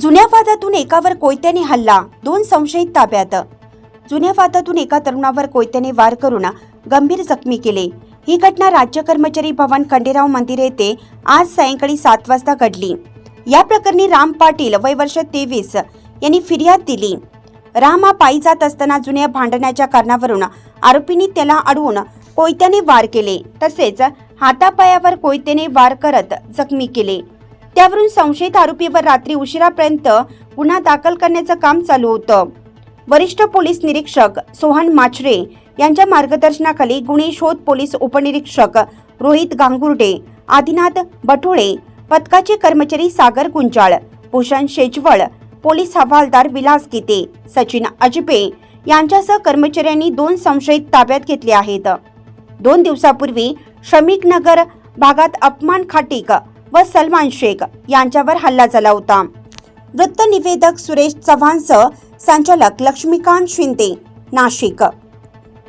जुन्या वादातून एकावर कोयत्याने हल्ला दोन संशयित ताब्यात. जुन्या वादातून एका तरुणावर कोयत्याने वार करून गंभीर जखमी केले. ही घटना राज्य कर्मचारी भवन खंडेराव मंदिर येथे आज सायंकाळी सात वाजता घडली. या प्रकरणी राम पाटील वय वर्ष तेवीस यांनी फिर्याद दिली. राम हा पायी जात असताना जुन्या भांडण्याच्या कारणावरून आरोपींनी त्याला अडवून कोयत्याने वार केले. तसेच हातापायावर कोयत्याने वार करत जखमी केले. त्यावरून संशयित आरोपीवर रात्री उशिरापर्यंत गुन्हा दाखल करण्याचं काम चालू होतं. वरिष्ठ पोलीस निरीक्षक सोहन माचरे यांच्या मार्गदर्शनाखाली गुन्हे शोध पोलीस उपनिरीक्षक रोहित गांगुर्डे आदिनाथ बठोळे पथकाचे कर्मचारी सागर गुंजाळ भूषण शेजवळ पोलीस हवालदार विलास गीते सचिन अजबे यांच्यासह कर्मचाऱ्यांनी दोन संशयित ताब्यात घेतले आहेत. दोन दिवसापूर्वी श्रमिक नगर भागात अपमान खाटीक व सलमान शेख यांच्यावर हल्ला झाला होता. वृत्त निवेदक सुरेश चव्हाणसह संचालक लक्ष्मीकांत शिंदे नाशिक.